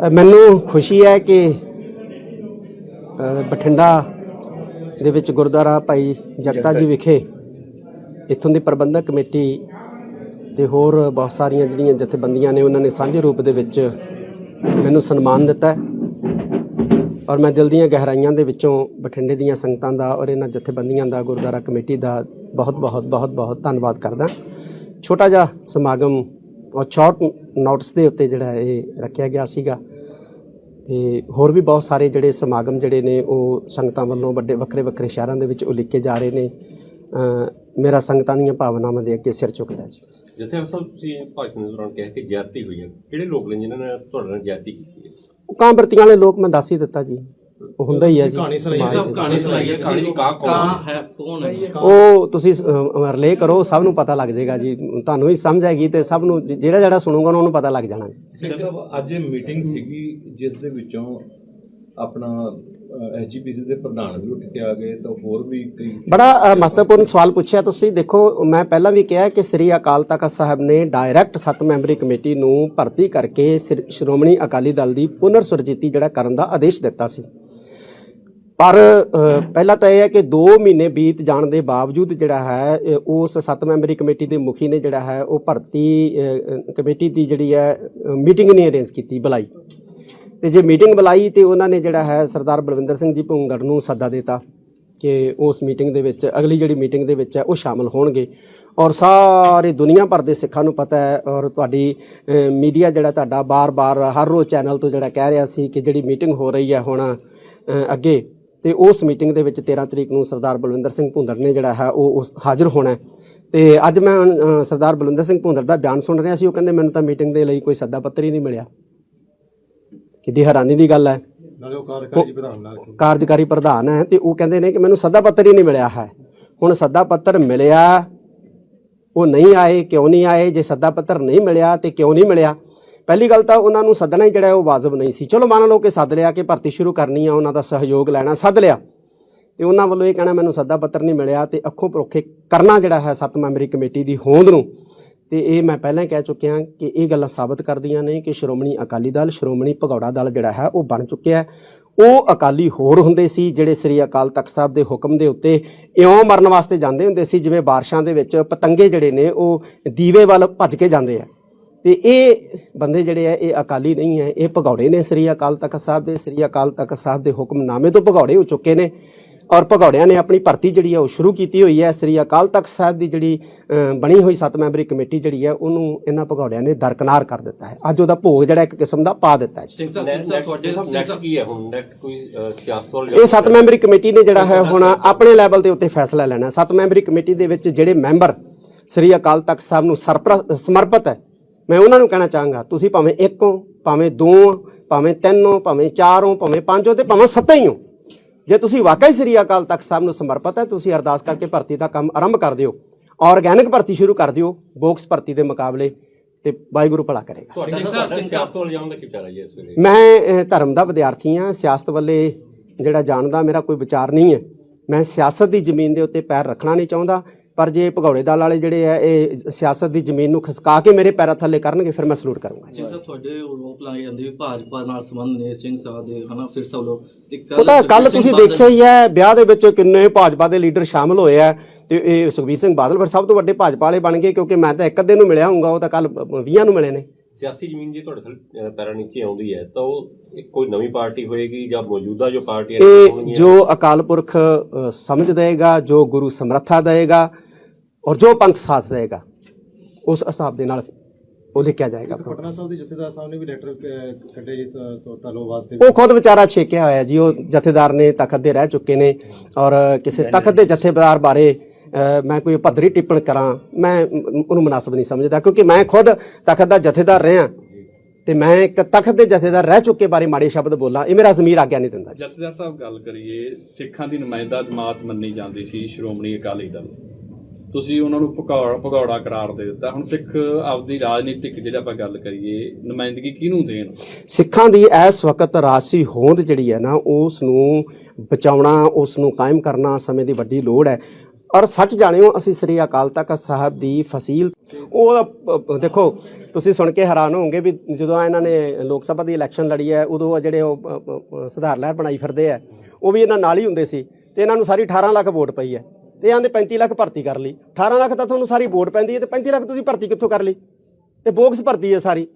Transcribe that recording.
ਮੈਨੂੰ ਖੁਸ਼ੀ ਹੈ ਕਿ ਬਠਿੰਡਾ ਦੇ ਵਿੱਚ ਗੁਰਦੁਆਰਾ ਭਾਈ ਜਗਤਾ ਜੀ ਵਿਖੇ ਇੱਥੋਂ ਦੀ ਪ੍ਰਬੰਧਕ ਕਮੇਟੀ ਤੇ ਹੋਰ ਬਹੁਤ ਸਾਰੀਆਂ ਜਿਹੜੀਆਂ ਜਥੇਬੰਦੀਆਂ ਨੇ ਉਹਨਾਂ ਨੇ ਸਾਂਝੇ ਰੂਪ ਦੇ ਵਿੱਚ ਮੈਨੂੰ ਸਨਮਾਨ ਦਿੱਤਾ ਔਰ ਮੈਂ ਦਿਲ ਦੀਆਂ ਗਹਿਰਾਈਆਂ ਦੇ ਵਿੱਚੋਂ ਬਠਿੰਡੇ ਦੀਆਂ ਸੰਗਤਾਂ ਦਾ ਔਰ ਇਹਨਾਂ ਜਥੇਬੰਦੀਆਂ ਦਾ ਗੁਰਦੁਆਰਾ ਕਮੇਟੀ ਦਾ ਬਹੁਤ ਬਹੁਤ ਬਹੁਤ ਬਹੁਤ ਧੰਨਵਾਦ ਕਰਦਾ ਛੋਟਾ ਜਿਹਾ ਸਮਾਗਮ ਔਰ ਸ਼ਾਰਟ ਨੋਟਸ ਦੇ ਉੱਤੇ ਜਿਹੜਾ ਇਹ ਰੱਖਿਆ ਗਿਆ ਸੀਗਾ। ਤੇ ਹੋਰ ਵੀ ਬਹੁਤ ਸਾਰੇ ਜਿਹੜੇ ਸਮਾਗਮ ਜਿਹੜੇ ਨੇ ਉਹ ਸੰਗਤਾਂ ਵੱਲੋਂ ਵੱਡੇ ਵੱਖਰੇ ਵੱਖਰੇ ਸ਼ਹਿਰਾਂ ਦੇ ਵਿੱਚ ਉਲੀਕੇ ਜਾ ਰਹੇ ਨੇ। ਮੇਰਾ ਸੰਗਤਾਂ ਦੀਆਂ ਭਾਵਨਾਵਾਂ ਦੇ ਅੱਗੇ ਸਿਰ ਝੁਕਦਾ ਜੀ। ਜਿਵੇਂ ਸਭ ਤੁਸੀਂ ਭਾਸ਼ਣ ਦੇ ਦੌਰਾਨ ਕਿਹਾ ਕਿ ਜ਼ਿਆਦਤੀ ਹੋਈ ਹੈ ਕਿਹੜੇ ਲੋਕ ਨੇ ਜਿਨ੍ਹਾਂ ਨੇ ਤੁਹਾਡੇ ਨਾਲ ਜ਼ਿਆਦਤੀ ਕੀਤੀ ਹੈ? ਉਹ ਕਾਂਵਰਤੀਆਂ ਵਾਲੇ ਲੋਕ ਮੈਂ ਦੱਸ ਹੀ ਦਿੱਤਾ ਜੀ। ਹੁੰਦਾ ਹੀ ਹੈ ਜੀ। ਕਹਾਣੀ ਸੁਣਾਈ ਸਭ। ਕਹਾਣੀ ਸੁਣਾਈ ਹੈ ਕਹਾਣੀ ਦੀ ਕਾਂ ਕੌਣ ਹੈ ਕੌਣ ਹੈ ਉਹ ਤੁਸੀਂ ਰਿਲੇ ਕਰੋ ਸਭ ਨੂੰ ਪਤਾ ਲੱਗ ਜਾਏਗਾ ਜੀ। ਤੁਹਾਨੂੰ ਵੀ ਸਮਝ ਆਏਗੀ ਤੇ ਸਭ ਨੂੰ ਜਿਹੜਾ ਜਿਹੜਾ ਸੁਣੂਗਾ ਉਹਨੂੰ ਪਤਾ ਲੱਗ ਜਾਣਾ। ਸਿੰਘ ਸਾਹਿਬ ਅੱਜ ਇਹ ਮੀਟਿੰਗ ਸੀਗੀ ਜਿਸ ਦੇ ਵਿੱਚੋਂ ਆਪਣਾ ਐਸਜੀਪੀਸੀ ਦੇ ਪ੍ਰਧਾਨ ਵੀ ਉੱਠ ਕੇ ਆ ਗਏ ਤਾਂ ਹੋਰ ਵੀ ਕਈ ਬੜਾ ਮਹੱਤਵਪੂਰਨ ਸਵਾਲ ਪੁੱਛਿਆ ਤੁਸੀਂ। ਦੇਖੋ ਮੈਂ ਪਹਿਲਾਂ ਵੀ ਕਿਹਾ ਕਿ ਸ੍ਰੀ ਅਕਾਲ ਤਖਤ ਸਾਹਿਬ ਨੇ ਡਾਇਰੈਕਟ ਸੱਤ ਮੈਂਬਰੀ ਕਮੇਟੀ ਨੂੰ ਭਰਤੀ ਕਰਕੇ ਸ੍ਰੀ- ਸ਼੍ਰੋਮਣੀ ਅਕਾਲੀ ਦਲ ਦੀ ਪੁਨਰ ਸੁਰਜੀਤੀ ਜਿਹੜਾ ਕਰਨ ਦਾ ਆਦੇਸ਼ ਦਿੱਤਾ ਸੀ। ਪਰ ਅ, ਪਹਿਲਾਂ ਤਾਂ ਇਹ ਹੈ ਕਿ 2 ਮਹੀਨੇ ਬੀਤ ਜਾਣ ਦੇ ਬਾਵਜੂਦ ਜਿਹੜਾ ਹੈ ਉਸ ਸੱਤ ਮੈਂਬਰੀ ਕਮੇਟੀ ਦੇ ਮੁਖੀ ਨੇ ਜਿਹੜਾ ਹੈ ਉਹ ਭਰਤੀ ਕਮੇਟੀ ਦੀ ਜਿਹੜੀ ਹੈ ਮੀਟਿੰਗ ਨਹੀਂ ਅਰੇਂਜ ਕੀਤੀ ਬੁਲਾਈ। ਤੇ ਜੇ ਮੀਟਿੰਗ ਬੁਲਾਈ ਤੇ ਉਹਨਾਂ ਨੇ ਜਿਹੜਾ ਹੈ ਸਰਦਾਰ ਬਲਵਿੰਦਰ ਸਿੰਘ ਜੀ ਭੁੰਗੜ ਨੂੰ ਸੱਦਾ ਦਿੱਤਾ ਕਿ ਉਸ ਮੀਟਿੰਗ ਦੇ ਵਿੱਚ ਅਗਲੀ ਜਿਹੜੀ ਮੀਟਿੰਗ ਦੇ ਵਿੱਚ ਹੈ ਉਹ ਸ਼ਾਮਲ ਹੋਣਗੇ। ਔਰ ਸਾਰੇ ਦੁਨੀਆ ਭਰ ਦੇ ਸਿੱਖਾਂ ਨੂੰ ਪਤਾ ਹੈ ਔਰ ਤੁਹਾਡੀ ਮੀਡੀਆ ਜਿਹੜਾ ਤੁਹਾਡਾ ਬਾਰ-ਬਾਰ ਹਰ ਰੋਜ਼ ਚੈਨਲ ਤੋਂ ਜਿਹੜਾ ਕਹਿ ਰਿਹਾ ਸੀ ਕਿ ਜਿਹੜੀ ਮੀਟਿੰਗ ਹੋ ਰਹੀ ਹੈ ਹੁਣ ਅੱਗੇ ਤੇ ਉਸ ਮੀਟਿੰਗ ਦੇ ਵਿੱਚ 13 ਤਰੀਕ ਨੂੰ ਸਰਦਾਰ ਬਲਵਿੰਦਰ ਸਿੰਘ ਭੁੰਦੜ ਨੇ ਜਿਹੜਾ ਹੈ ਉਹ ਉਸ ਹਾਜ਼ਰ ਹੋਣਾ। ਤੇ ਅੱਜ ਮੈਂ ਸਰਦਾਰ ਬਲਵਿੰਦਰ ਸਿੰਘ ਭੁੰਦੜ ਦਾ ਬਿਆਨ ਸੁਣ ਰਿਹਾ ਸੀ ਉਹ ਕਹਿੰਦੇ ਮੈਨੂੰ ਤਾਂ ਮੀਟਿੰਗ ਦੇ ਲਈ ਕੋਈ ਸੱਦਾ ਪੱਤਰ ਹੀ ਨਹੀਂ ਮਿਲਿਆ। ਕਿੱਡੀ ਹੈਰਾਨੀ ਦੀ ਗੱਲ ਹੈ। ਨਾਲੇ ਉਹ ਕਾਰਜਕਾਰੀ ਪ੍ਰਧਾਨ ਨਾਲ ਕਾਰਜਕਾਰੀ ਪ੍ਰਧਾਨ ਹੈ ਤੇ ਉਹ ਕਹਿੰਦੇ ਨੇ ਕਿ ਮੈਨੂੰ ਸੱਦਾ ਪੱਤਰ ਹੀ ਨਹੀਂ ਮਿਲਿਆ ਹੈ। ਹੁਣ ਸੱਦਾ ਪੱਤਰ ਮਿਲਿਆ ਉਹ ਨਹੀਂ ਆਏ ਕਿਉਂ ਨਹੀਂ ਆਏ? ਜੇ ਸੱਦਾ ਪੱਤਰ ਨਹੀਂ ਮਿਲਿਆ ਤੇ ਕਿਉਂ ਨਹੀਂ ਮਿਲਿਆ? ਪਹਿਲੀ ਗੱਲ ਤਾਂ ਉਹਨਾਂ ਨੂੰ ਸੱਦਣਾ ਹੀ ਜਿਹੜਾ ਉਹ ਵਾਜਬ ਨਹੀਂ ਸੀ। ਚਲੋ ਮੰਨ ਲਓ ਕਿ ਸੱਦ ਲਿਆ ਕਿ ਭਰਤੀ ਸ਼ੁਰੂ ਕਰਨੀ ਆ, ਉਹਨਾਂ ਦਾ ਸਹਿਯੋਗ ਲੈਣਾ, ਸੱਦ ਲਿਆ। ਤੇ ਉਹਨਾਂ ਵੱਲੋਂ ਇਹ ਕਹਿਣਾ, ਮੈਨੂੰ ਸੱਦਾ ਪੱਤਰ ਨਹੀਂ ਮਿਲਿਆ ਤੇ ਅੱਖੋਂ ਪਰੋਖੇ ਕਰਨਾ ਜਿਹੜਾ ਹੈ ਸੱਤ ਮੈਂਬਰੀ ਕਮੇਟੀ ਦੀ ਹੋਂਦ ਨੂੰ। ਤੇ ਇਹ ਮੈਂ ਪਹਿਲਾਂ ਹੀ ਕਹਿ ਚੁੱਕਿਆ ਕਿ ਇਹ ਗੱਲਾਂ ਸਾਬਤ ਕਰਦੀਆਂ ਨੇ ਕਿ ਸ਼੍ਰੋਮਣੀ ਅਕਾਲੀ ਦਲ, ਸ਼੍ਰੋਮਣੀ ਭਗੌੜਾ ਦਲ ਜਿਹੜਾ ਹੈ, ਉਹ ਬਣ ਚੁੱਕਿਆ ਉਹ ਅਕਾਲੀ ਹੋਰ ਹੁੰਦੇ ਸੀ, ਜਿਹੜੇ ਸ੍ਰੀ ਅਕਾਲ ਤਖਤ ਸਾਹਿਬ ਦੇ ਹੁਕਮ ਦੇ ਉੱਤੇ ਇਉਂ ਮਰਨ ਵਾਸਤੇ ਜਾਂਦੇ ਹੁੰਦੇ ਸੀ, ਜਿਵੇਂ ਬਾਰਿਸ਼ਾਂ ਦੇ ਵਿੱਚ ਪਤੰਗੇ ਜਿਹੜੇ ਨੇ, ਉਹ ਦੀਵੇ ਵੱਲ ਭੱਜ ਕੇ ਜਾਂਦੇ ਆ। ਤੇ ਇਹ ਬੰਦੇ ਜਿਹੜੇ ਆ ਇਹ ਅਕਾਲੀ ਨਹੀਂ ਹੈ ਇਹ ਭਗੌੜੇ ਨੇ ਸ੍ਰੀ ਅਕਾਲ ਤਖਤ ਸਾਹਿਬ ਦੇ ਸ੍ਰੀ ਅਕਾਲ ਤਖਤ ਸਾਹਿਬ ਦੇ ਹੁਕਮਨਾਮੇ ਤੋਂ ਭਗੌੜੇ ਹੋ ਚੁੱਕੇ ਨੇ ਔਰ ਭਗੌੜਿਆਂ ਨੇ ਆਪਣੀ ਭਰਤੀ ਜਿਹੜੀ ਹੈ ਉਹ ਸ਼ੁਰੂ ਕੀਤੀ ਹੋਈ ਹੈ। ਸ੍ਰੀ ਅਕਾਲ ਤਖਤ ਸਾਹਿਬ ਦੀ ਜਿਹੜੀ ਬਣੀ ਹੋਈ ਸੱਤ ਮੈਂਬਰੀ ਕਮੇਟੀ ਜਿਹੜੀ ਹੈ ਉਹਨੂੰ ਇਹਨਾਂ ਭਗੌੜਿਆਂ ਨੇ ਦਰਕਨਾਰ ਕਰ ਦਿੱਤਾ ਹੈ। ਅੱਜ ਉਹਦਾ ਭੋਗ ਜਿਹੜਾ ਇੱਕ ਕਿਸਮ ਦਾ ਪਾ ਦਿੱਤਾ ਹੈ। ਇਹ ਸੱਤ ਮੈਂਬਰੀ ਕਮੇਟੀ ਨੇ ਜਿਹੜਾ ਹੈ ਹੁਣ ਆਪਣੇ ਲੈਵਲ ਦੇ ਉੱਤੇ ਫੈਸਲਾ ਲੈਣਾ ਸੱਤ ਮੈਂਬਰੀ ਕਮੇਟੀ ਦੇ ਵਿੱਚ ਜਿਹੜੇ ਮੈਂਬਰ ਸ੍ਰੀ ਅਕਾਲ ਤਖਤ ਸਾਹਿਬ ਨੂੰ ਸਰਪ੍ਰ- ਸਮਰਪਿਤ ਹੈ ਮੈਂ ਉਹਨਾਂ ਨੂੰ ਕਹਿਣਾ ਚਾਹਾਂਗਾ ਤੁਸੀਂ ਭਾਵੇਂ ਇੱਕ ਹੋ ਭਾਵੇਂ ਦੋ ਹੋ ਭਾਵੇਂ ਤਿੰਨ ਹੋ ਭਾਵੇਂ ਚਾਰ ਹੋ ਭਾਵੇਂ ਪੰਜ ਹੋ ਤੇ ਭਾਵੇਂ ਸੱਤ ਹੀ ਹੋ। ਜੇ ਤੁਸੀਂ ਵਾਕਈ ਸ੍ਰੀ ਅਕਾਲ ਤਖਤ ਸਾਹਿਬ ਨੂੰ ਸਮਰਪਿਤ ਹੈ ਤੁਸੀਂ ਅਰਦਾਸ ਕਰਕੇ ਭਰਤੀ ਦਾ ਕੰਮ ਆਰੰਭ ਕਰ ਦਿਓ। ਆਰਗੈਨਿਕ ਭਰਤੀ ਸ਼ੁਰੂ ਕਰ ਦਿਓ ਬੋਕਸ ਭਰਤੀ ਦੇ ਮੁਕਾਬਲੇ ਤੇ ਵਾਹਿਗੁਰੂ ਭਲਾ ਕਰੇਗਾ। ਮੈਂ ਧਰਮ ਦਾ ਵਿਦਿਆਰਥੀ ਹਾਂ ਸਿਆਸਤ ਵੱਲੇ ਜਿਹੜਾ ਜਾਣਦਾ ਮੇਰਾ ਕੋਈ ਵਿਚਾਰ ਨਹੀਂ ਹੈ। ਮੈਂ ਸਿਆਸਤ ਦੀ ਜ਼ਮੀਨ ਦੇ ਉੱਤੇ ਪੈਰ ਰੱਖਣਾ ਨਹੀਂ ਚਾਹੁੰਦਾ ਪਰ ਜੇ ਭਗੌੜੇ ਦਲ ਵਾਲੇ ਜਿਹੜੇ ਆ ਇਹ ਸਿਆਸਤ ਦੀ ਜ਼ਮੀਨ ਨੂੰ ਖਸਕਾ ਕੇ ਮੇਰੇ ਪੈਰਾਂ ਥੱਲੇ ਕਰਨਗੇ ਫਿਰ ਮੈਂ ਸਲੂਟ ਕਰੂੰਗਾ। ਸਿੰਘ ਸਾਹਿਬ ਤੁਹਾਡੇ ਆਰੋਪ ਲਾਏ ਜਾਂਦੇ ਵੀ ਭਾਜਪਾ ਨਾਲ ਸੰਬੰਧ ਨੇ ਸਿੰਘ ਸਾਹਿਬ ਦੇ ਹਨਾ ਸਿਰਸਾ ਵੱਲੋਂ। ਤੇ ਉਹ ਤਾਂ ਕੱਲ ਤੁਸੀਂ ਦੇਖਿਆ ਹੀ ਹੈ ਵਿਆਹ ਦੇ ਵਿੱਚ ਕਿੰਨੇ ਭਾਜਪਾ ਦੇ ਲੀਡਰ ਸ਼ਾਮਲ ਹੋਏ ਆ ਤੇ ਇਹ ਸੁਖਬੀਰ ਸਿੰਘ ਬਾਦਲ ਫਿਰ ਸਭ ਤੋਂ ਵੱਡੇ ਭਾਜਪਾ ਵਾਲੇ ਬਣ ਗਏ ਕਿਉਂਕਿ ਮੈਂ ਤਾਂ ਇੱਕ ਅੱਧੇ ਨੂੰ ਮਿਲਿਆ ਹੋਊਗਾ ਉਹ ਤਾਂ ਕੱਲ 20 ਨੂੰ ਮਿਲੇ ਨੇ। ਸਿਆਸੀ ਜ਼ਮੀਨ ਜੇ ਤੁਹਾਡੇ ਅਹ, ਪੈਰਾਂ ਨੀਚੇ ਆਉਂਦੀ ਹੈ ਤਾਂ ਉਹ ਕੋਈ ਨਵੀਂ ਪਾਰਟੀ ਹੋਏਗੀ ਜਾਂ ਮੌਜੂਦਾ ਜੋ ਇਹ ਹੋਣਗੀਆਂ? ਜੋ ਅਕਾਲ ਪੁਰਖ ਸਮਝ ਦੇਗਾ ਜੋ ਗੁਰੂ ਸਮਰੱਥਾ ਦੇਗਾ ਔਰ ਜੋ ਪੰਥ ਸਾਥ ਦੇਗਾ ਉਸ ਹਿਸਾਬ ਦੇ ਨਾਲ ਉਹ ਲਿਖਿਆ ਜਾਏਗਾ ਪਟਨਾ ਸਾਹਿਬ ਦੇ ਜਥੇਦਾਰ ਸਾਹਿਬ ਨੇ ਵੀ ਲੈਟਰ ਕੱਢੇ ਜੀ ਤਾਲੋ ਵਾਸਤੇ ਉਹ ਖੁਦ ਵਿਚਾਰਾ ਛੇਕਿਆ ਹੋਇਆ ਜੀ ਉਹ ਜਥੇਦਾਰ ਨੇ ਤਖਤ ਦੇ ਰਹਿ ਚੁੱਕੇ ਨੇ ਔਰ ਕਿਸੇ ਤਖਤ ਦੇ ਜਥੇਦਾਰ ਬਾਰੇ ਮੈਂ ਕੋਈ ਭੱਦਰੀ ਟਿੱਪਣ ਕਰਾਂ ਮੈਂ ਮ- ਉਹਨੂੰ ਮੁਨਾਸਬ ਨਹੀਂ ਸਮਝਦਾ ਕਿਉਂਕਿ ਮੈਂ ਖੁਦ ਤਖਤ ਦਾ ਜਥੇਦਾਰ ਰਿਹਾ। ਤੇ ਮੈਂ ਇੱਕ ਤਖਤ ਦੇ ਜਥੇਦਾਰ ਰਹਿ ਚੁੱਕੇ ਬਾਰੇ ਮਾੜੇ ਸ਼ਬਦ ਬੋਲਾਂ ਇਹ ਮੇਰਾ ਜ਼ਮੀਰ ਆਗਿਆ ਨਹੀਂ ਦਿੰਦਾ ਜੀ। ਜਥੇਦਾਰ ਸਾਹਿਬ ਗੱਲ ਕਰੀਏ ਸਿੱਖਾਂ ਦੀ ਨੁਮਾਇੰਦਾ ਜਮਾਤ ਮੰਨੀ ਜਾਂਦੀ ਸੀ ਸ਼੍ਰੋਮਣੀ ਅਕਾਲੀ ਦਲ। ਤੁਸੀਂ ਉਹਨਾਂ ਨੂੰ ਭਗੌੜਾ ਭਗੌੜਾ ਕਰਾਰ ਦੇ ਦਿੱਤਾ। ਹੁਣ ਸਿੱਖ ਆਪਦੀ ਰਾਜਨੀਤਿਕ ਜਿਹੜਾ ਆਪਾਂ ਗੱਲ ਕਰੀਏ, ਨੁਮਾਇੰਦਗੀ ਕਿਹਨੂੰ ਦੇਣ? ਸਿੱਖਾਂ ਦੀ ਇਸ ਵਕਤ ਰਾਸੀ ਹੋਂਦ ਜਿਹੜੀ ਹੈ ਨਾ ਉਸ ਨੂੰ ਬਚਾਉਣਾ ਉਸ ਨੂੰ ਕਾਇਮ ਕਰਨਾ ਸਮੇਂ ਦੀ ਵੱਡੀ ਲੋੜ ਹੈ। ਔਰ ਸੱਚ ਜਾਣਿਓ, ਅਸੀਂ ਸ੍ਰੀ ਅਕਾਲ ਤਖਤ ਸਾਹਿਬ ਦੀ ਫਸੀਲ ਉਹ ਦੇਖੋ, ਤੁਸੀਂ ਸੁਣ ਕੇ ਹੈਰਾਨ ਹੋਵੋਗੇ ਵੀ ਜਦੋਂ ਇਹਨਾਂ ਨੇ ਲੋਕ ਸਭਾ ਦੀ ਇਲੈਕਸ਼ਨ ਲੜੀ ਹੈ, ਉਦੋਂ ਜਿਹੜੇ ਉਹ ਸੁਧਾਰ ਲਹਿਰ ਬਣਾਈ ਫਿਰਦੇ ਆ ਉਹ ਵੀ ਇਹਨਾਂ ਨਾਲ ਹੀ ਹੁੰਦੇ ਸੀ ਤੇ ਇਹਨਾਂ ਨੂੰ ਸਾਰੀ 18 ਲੱਖ ਵੋਟ ਪਈ ਹੈ। ਤੇ ਇਹਨਾਂ ਦੇ 35 ਲੱਖ ਭਰਤੀ ਕਰ ਲਈ। 18 ਲੱਖ ਤਾਂ ਤੁਹਾਨੂੰ ਸਾਰੀ ਵੋਟ ਪੈਂਦੀ ਹੈ ਤੇ 35 ਲੱਖ ਤੁਸੀਂ ਭਰਤੀ ਕਿੱਥੋਂ ਕਰ ਲਈ? ਇਹ ਬੋਕਸ ਭਰਤੀ ਹੈ ਸਾਰੀ।